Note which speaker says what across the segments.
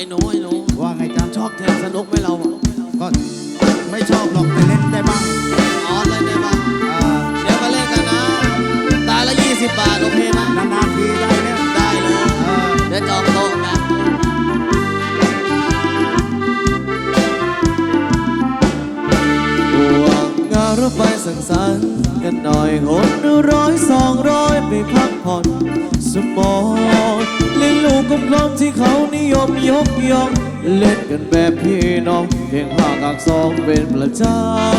Speaker 1: อ้หนูไอ้หนู
Speaker 2: ว่าไงจ๊ะ
Speaker 1: ชอบแทงสนุกไหมเราอะ
Speaker 2: ก็ไม่ชอบหรอกแต่เล่นได้บ้าง
Speaker 1: อ๋อเล่นได้ปะ
Speaker 2: อ่า
Speaker 1: เดี๋ยวมาเล่นกันนะ ตายละยี่สิบบาทโอเคไหม
Speaker 2: นานๆทีได้เนี่ย
Speaker 1: ได้เลย
Speaker 2: เออ
Speaker 1: เดี๋ยวจองโต๊ะนะห่วงงานรถไฟสังสรรค์ กันหน่อยหนร้อยสองร้อยไปพักผ่อนสมองเล่นลูกกลมๆที่เขานิยมยกย่องเล่นกันแบบพี่น้องเพียงห้ากับสองเป็นประจ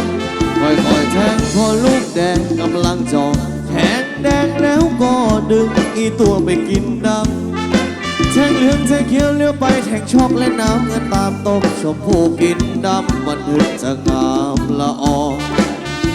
Speaker 1: ำค่อยๆแทงพอลูกแดงกำลังจองแทงแดงแล้วก็ดึงอีตัวไปกินดำแทงเหลืองแทงเขียวเลี้ยวไปแทงช็อกและน้ำเงินตามตบชมพูกินดำมันถึงจะงามละออ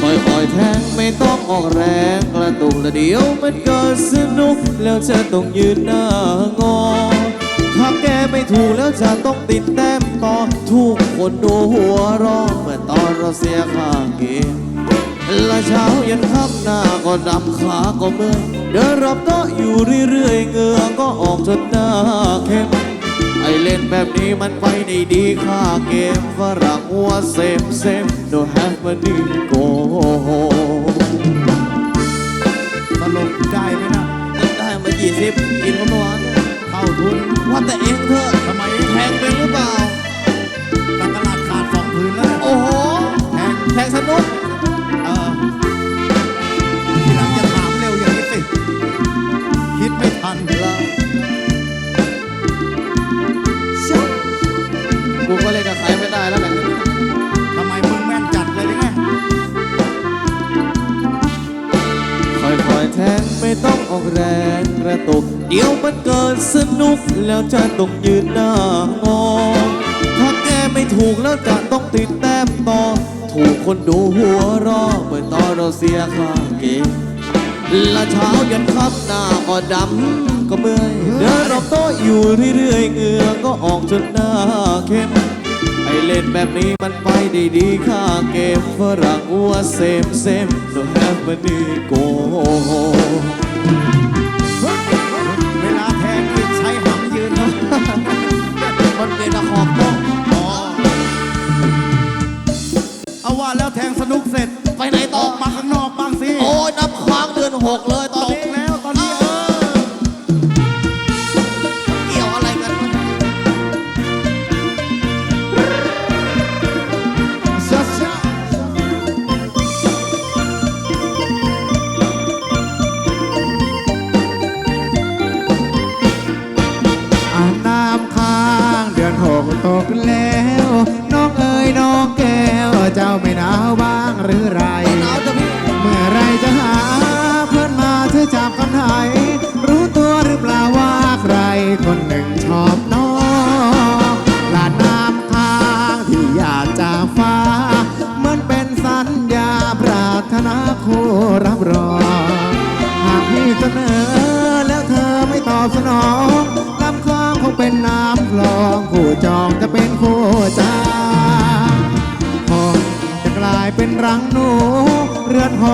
Speaker 1: คอยคอยแทงไม่ต้องออกแรงกระตุกละเดียวมันกิดสนุก แล้วจะต้องยืนหน้างอ ถ้าแกไม่ถูกแล้วจะต้องติดแต้มต่อทุกคนดูหัวร้องเมื่อตอนเราเสียค่าเกมละเช้ายันค่ำหน้าก็ดำขาก็เมื่อยเดินรอบโต๊ะอยู่เรื่อยๆเงือก็ออกจนหน้าเข้ม ไอเล่นแบบนี้มันไปได้ดีค่าเกมฝรั่งหัวเซมเซม no have money go
Speaker 2: ตลกได้ไหมนะ
Speaker 1: ได้มา20กินก็เมื่อวาน
Speaker 2: เข้าทุน
Speaker 1: ว่าแต่เองเถอะ
Speaker 2: ทำไม
Speaker 1: แทงเป็นหรือเปล่า
Speaker 2: การตลาดขาดสองผืนแล้ว
Speaker 1: โอ้โห
Speaker 2: แทง
Speaker 1: แทงสนุก
Speaker 2: เออทีหลังจะถามเร็วอย่างนี้สิคิดไม่ทัน
Speaker 1: แล้ว
Speaker 2: อ
Speaker 1: อกแรงกระตุก เดี๋ยวมันเกิดสนุกแล้วจะต้องยืนหน้างอถ้าแกไม่ถูกแล้วจะต้องติดแต้มต่อ ถูกคนดูหัวรอเมื่อตอนเราเสียค่าเกมและเช้ายันค่ำหน้าก็ดำก็เมื่อยเดินรอบโต๊ะอยู่เรื่อยๆเงือก็ออกจนหน้าเข้ม ไอเล่นแบบนี้มันไปได้ดีค่าเกมฝรั่งวัวเซมเซม so have money go
Speaker 2: เวลาแทงนี่ใช้หำยืนนะ
Speaker 1: มันเป็นตะขอบโต๊ะ
Speaker 2: อ๋อเอาว่าแล้วแทงสนุกเสร็จ
Speaker 1: ไปไหนต่อ
Speaker 2: อกมาข้างนอกบ้างสิ
Speaker 1: โอ้ยนับค้างเดือนหกเลย อ
Speaker 2: กต
Speaker 1: ก
Speaker 3: แล้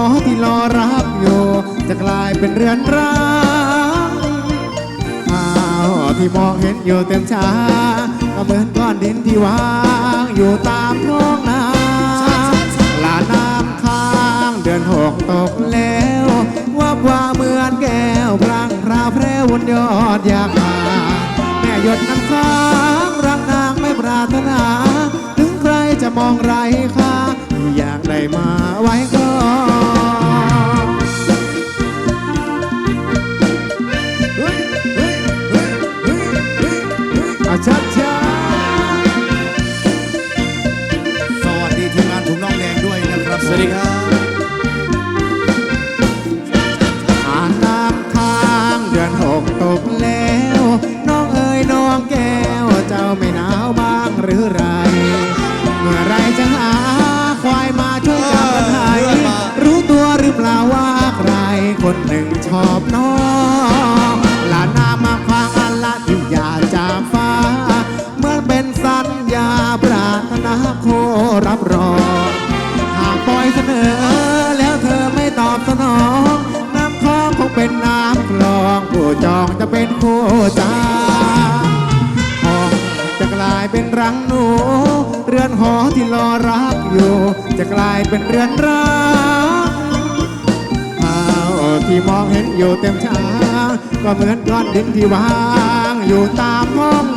Speaker 3: อนหอที่รอรับอยู่ จะกลายเป็นเรือนร้างอ้าวที่มองเห็นอยู่เต็มชาก็เหมือนก้อนดินที่วางอยู่ตามท้องนาลาน้ำค้างเดือนหกตกแล้วว่าบว่าเหมือนแก้วพลังพราวแพรวนยอดอยากมาแม่หยดน้ำค้างรักนางไม่ปรารถนา ถึงใครจะมองไรค่าอยากได้มาไว้ก่
Speaker 2: ค
Speaker 3: นหนึ่งช
Speaker 1: อ
Speaker 3: บน้องลานามาฟังอันละนิวยาจากฟ้าเมื่อเป็นสัญญาปรารถนาโครับรองหากปล่อยเสนอแล้วเธอไม่ตอบสนอง น้ำคลองคงเป็นน้ำคลองผู้จองจะเป็นโคจาหองจะกลายเป็นรังหนู เรือนหอที่รอ
Speaker 2: รัก
Speaker 1: อยู่ จะ
Speaker 4: กลายเป็นเรือนร้าง ที่มองเห็นอยู่เต็มช้าก็เหมือนก้อน
Speaker 1: ดิน
Speaker 4: ที่
Speaker 1: วางอ
Speaker 2: ยู่
Speaker 4: ตามห้อง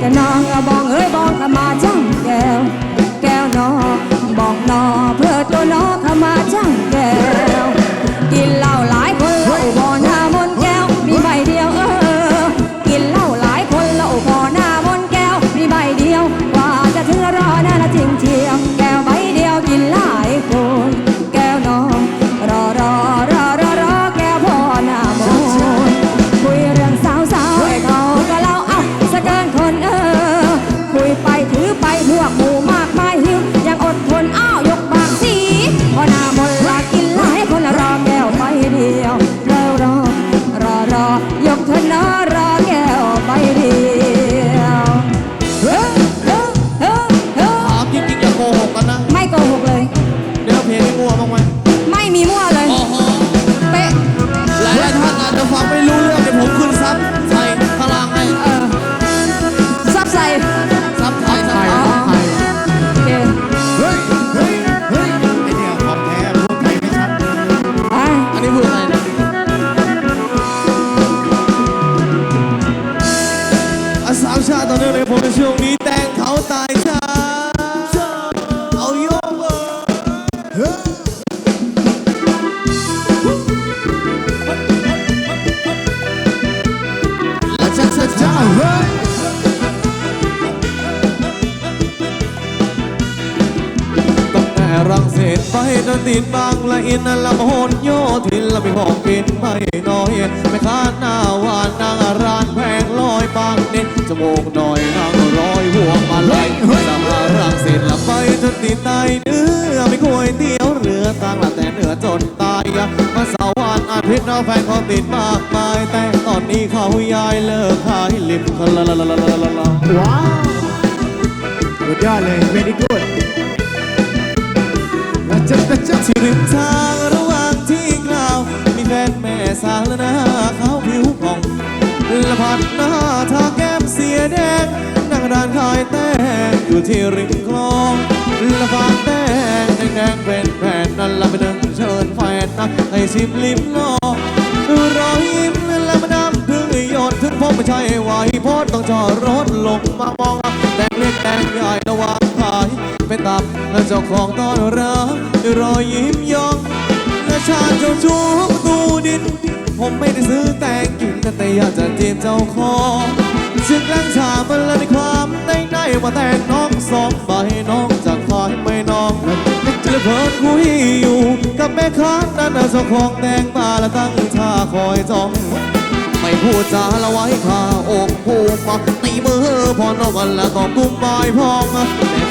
Speaker 4: Like a nong about นั่นละมโหนโยทินละมีของกินไม่น้อยไม่ค้าหน้าวานนางร้านแพงลอยบางน้นจมูกหน่อยนา
Speaker 1: งร้อยหัวมาไห
Speaker 4: ล
Speaker 1: สามารังสิตละไปจนติดใต้เนื้อไม่คุยเตี้ยวเรือตั้งละแต่เหนือจนตายมาสาวานอาทิตย์เราแฟนเขาติดมากมายแต่ตอนนี้เขายายเลิกขายลิมลาลาลาลาลาลาลา
Speaker 5: ว้าวสุดยอดเลยเวดีกูด
Speaker 1: just a งท่า สาและหน้าขาวผิวผ่องละผัดหน้าทาแก้มเสียแดงนั่งร้านขายแตงอยู่ที่ริมคลองละฝากแตงแดงๆเป็นแผ่นนั่นละไปนึ่งเชิญแฟนนะให้ชิมลิ้มลองรอยยิ้มและมาดำพึ่งหยดถึงผมไม่ใช่ไหวโพดต้องจอดรถลงมามองแดงเล็กแดงใหญ่ระวางขายเป็นตับและเจ้าของต้อนรับด้วยรอยยิ้มยองและชาติเจ้าชู้ประตูดิน ผมไม่ได้ซื้อแต่งกินแต่อยากจะจีบเจ้าของซึ่งแกล้งชามันและในความในในว่าแต่งน้องสองใบน้องจะคอยไม่น้องจะเพลินคุยอยู่กับแม่ค้านั่นเจ้าของแตงมาและตั้งท่าคอยจ้องไม่พูดจาละไว้ข้าอกผูกมาตีมือพอนอกวันละต้องกุมบายพองแต่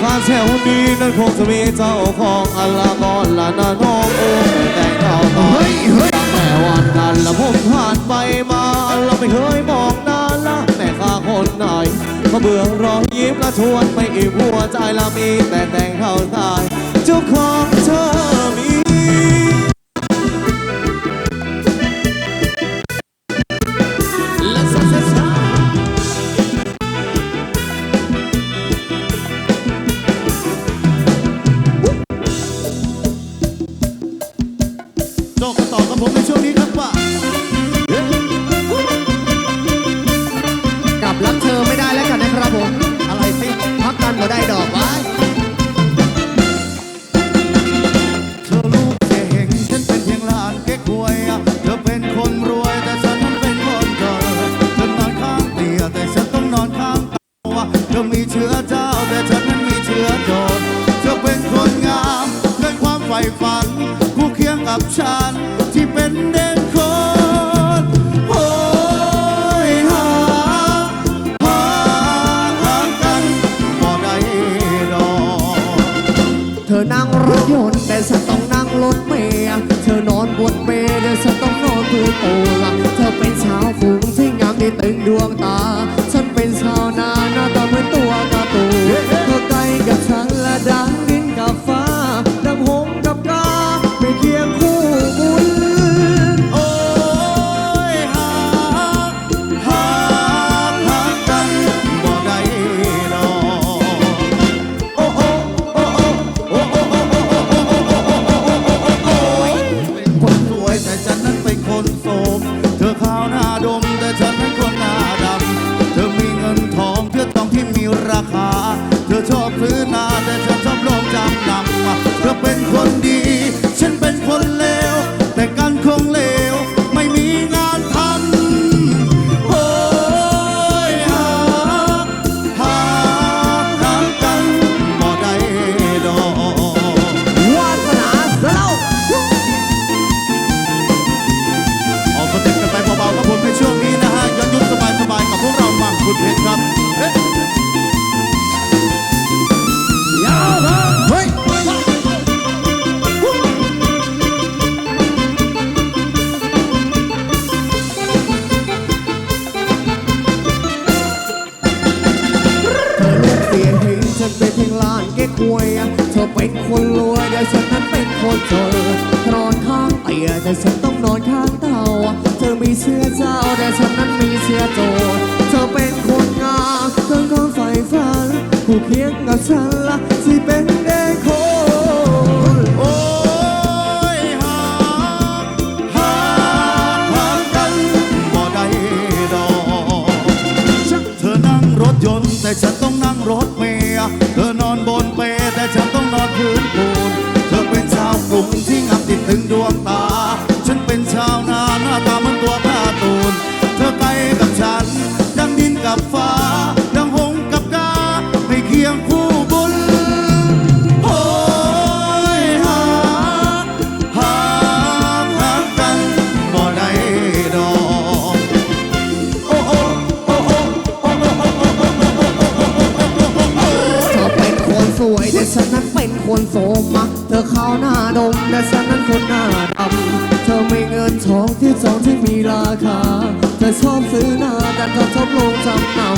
Speaker 1: ข้าแถวนี้นั้นคงจะมีเจ้าของอัลละก่อนละนะน้องโอ้แต่งข่าวตอ แม่วันกันละผมผ่านไปมาเราไม่เคยมองหน้าละแม่ข้าคนไหนเขาเบื่อรอยยิ้มละชวนไม่อิ่มหัวใจละมีแต่แต่งเข้าตายเจ้าของเธอมี กั
Speaker 2: บฉันที่เป็นเด็กคนโอ้ยหาหาหากันบ่ได้ดอก
Speaker 5: เธอนั่งรถยนต์แต่ฉันต้องนั่งรถเมล์เธอนอนบนเปลแต่ฉันต้องนอนพื้นปูนเธอเป็นชาวกรุงที่งามที่ตึงด
Speaker 2: วง
Speaker 5: ตา แต่ฉันต้องนอนข้างเตาเธอมีเสื้อเจ้าแต่ฉันนั้นมีเสื้อโจรเธอเป็นคนงามเธอก็ใฝ่ฝันผู้เคียงกับฉันละที่เป็นเด็กคน
Speaker 2: โอ้ยหาหาหากันบ่ได้ดอกเธอนั่งรถยนต์แต่ฉันต้องนั่งรถเมล์เธอนอนบนเปลแต่ฉันต้องนอนพื้นปูนเธอเป็นชาวกรุงที่ง ติดถึงดวงตา ฉันเป็นชาวนาหน้าตาเหมันตัวการ์ตูน เธอไกลกับฉันดังดินกับฟ้า
Speaker 3: ช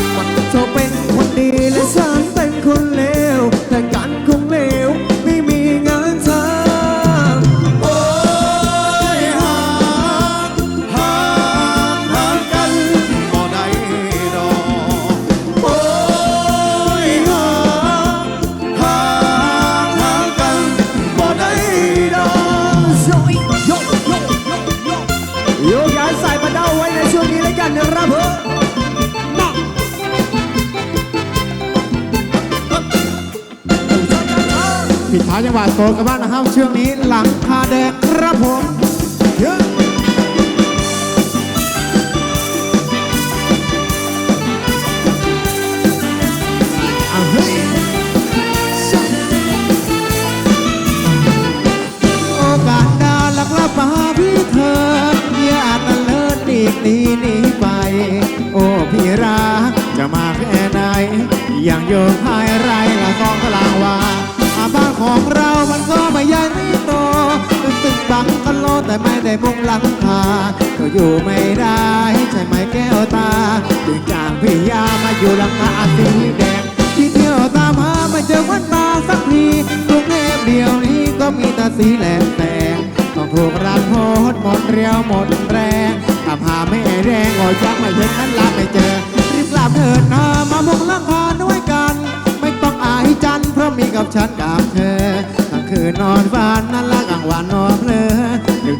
Speaker 2: โซ
Speaker 3: นกันบ้างนะครับช่วงนี้หลังคาแดงครับผม อยู่ไม่ได้ใช่ไหมแก้วตาจึงจากพี่ยามาอยู่หลังคาสีแดงที่เที่ยวตามหาไม่เจอวันตาสักทีกรุงเทพเดียวนี้ก็มีแต่สีแหลมแดงต้องถูกรันโพดหมดเรียวหมดแรงตามหาไม่แดงก็ยังไม่เห็นนั้นลาไม่เจอรีบกลับเถิดนามามุงลังคาด้วยกัน ไม่ต้องอายจันเพราะมีกับฉันกับเธอ คืนนอนฝันนั้นละกลางวันนอนเพลอ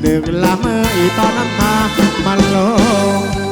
Speaker 3: ดึกๆละเมออีตอนน้ำตามันลง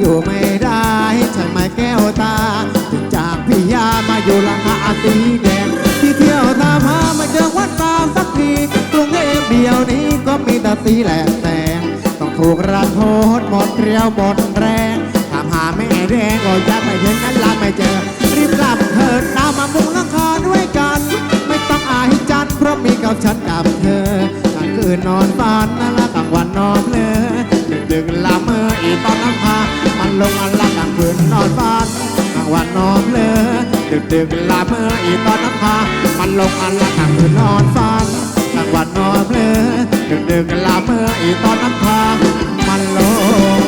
Speaker 3: อยู่ไม่ได้ใช่ไหมแก้วตาถึงจากพี่ยามาอยู่หลังคาสีแดงที่เที่ยวตามหาไม่เจอวัดตามสักทีกรุงเทพเดียวนี้ก็มีแต่สีแหลมแดงต้องถูกรันโทษหมดเรียวหมดแรงถามหาแม่แดงก็ยังไม่เห็นนั้นลาไม่เจอ รีบกลับเถิดตามมามุงหลังคาด้วยกัน ไม่ต้องอายจันเพราะมีกับฉันกับเธอกลางคืนนอนฝันนั่นละกลางวันนอนเพลอดึกๆละเมออีตอนน้ำพามัน ลงอันละกลางคืนนอนฝันกลางวันนอนเพลอดึกดึกลาเมื่ออีตอนน้ำพามันลงอันละกลางคืนนอนฝันกลางวันนอนเพลอดึกดึกลาเมื่ออีตอนน้ำพามันลง